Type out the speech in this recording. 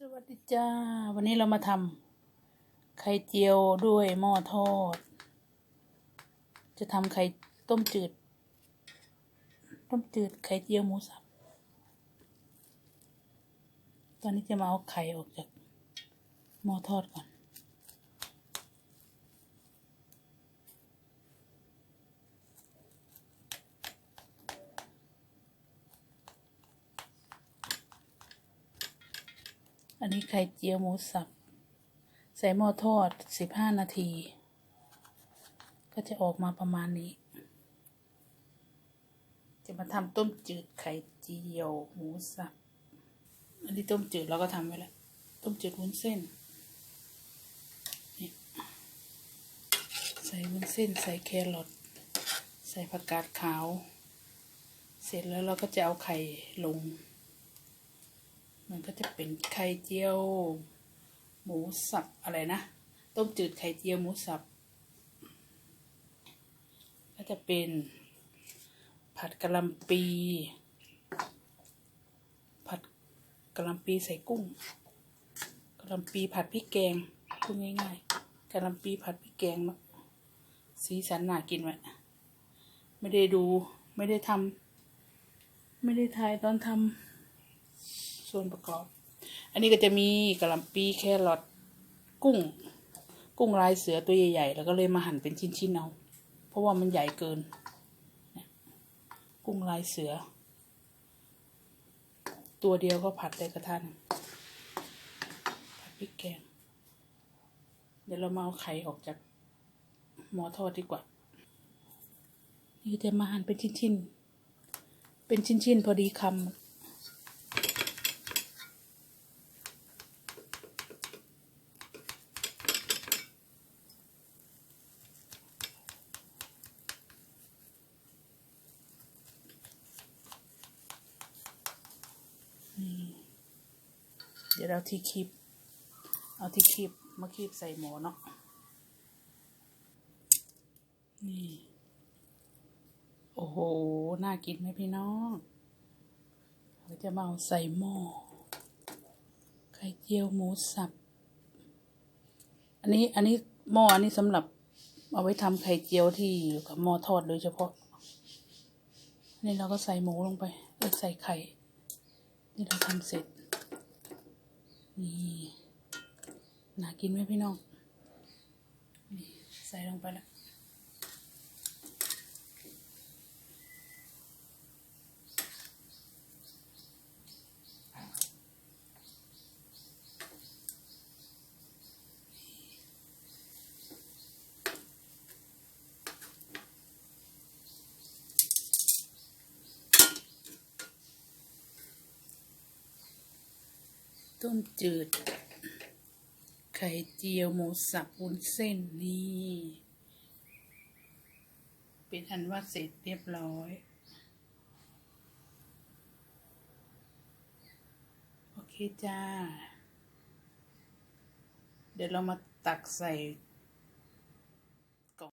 สวัสดีจ้า วันนี้เรามาทำไข่เจียวด้วยหม้อทอด จะทำไข่ต้มจืด ต้มจืดไข่เจียวหมูสับ ตอนนี้จะมาเอาไข่ออกจากหม้อทอดก่อน อันนี้ไข่เจียวหมูสับ ใส่หม้อทอดสิบห้านาที ก็จะออกมาประมาณนี้ จะมาทำต้มจืดไข่เจียวหมูสับ อันนี้ต้มจืดเราก็ทำไว้แล้ว ต้มจืดวุ้นเส้นนี่ใส่วุ้นเส้น ใส่แครอท ใส่ผักกาดขาว เสร็จแล้วเราก็จะเอาไข่ลง มันก็จะเป็นไข่เจียว หมูสับอะไรนะ ต้มจืดไข่เจียวหมูสับ ก็จะเป็นผัดกะหล่ำปี ผัดกะหล่ำปีใส่กุ้งกะหล่ำปีผัดพริกแกงพูดง่ายๆกะหล่ำปีผัดพริกแกงเนาะสีสันน่ากินไว้ไม่ได้ดู ไม่ได้ทำไม่ได้ถ่ายตอนทำ ส่วนประกอบ อันนี้ก็จะมีกระหล่ำปีแครอทกุ้ง กุ้งลายเสือตัวใหญ่ๆแล้วก็เลยมาหั่นเป็นชิ้นๆเอาเพราะว่ามันใหญ่เกิน กุ้งลายเสือ ตัวเดียวก็ผัดได้กระทันผัดพริกแกง เดี๋ยวเรามาเอาไข่ออกจากหม้อทอดดีกว่า นี่จะมาหั่นเป็นชิ้นๆ เป็นชิ้นๆ พอดีคำ เดี๋ยวเราที่คีบเอาที่คีบมาคีบใส่หมูเนาะนี่โอ้โห น่ากินไหมพี่น้องเราจะมาเอาใส่หม้อไข่เจียวหมูสับ อันนี้อันนี้หม้ออันนี้สำหรับเอาไว้ทำไข่เจียวที่อยู่กับหม้อทอดโดยเฉพาะ นี่เราก็ใส่หมูลงไปเออใส่ไข่ นี่เราทำเสร็จ นี่น่ากินไหมพี่น้อง นี่ใส่ลงไปแล้ว ต้มจืด ไข่เจียวหมูสับวุ้นเส้นนี่ เป็นอันว่าเสร็จเรียบร้อย โอเคจ้า เดี๋ยวเรามาตักใส่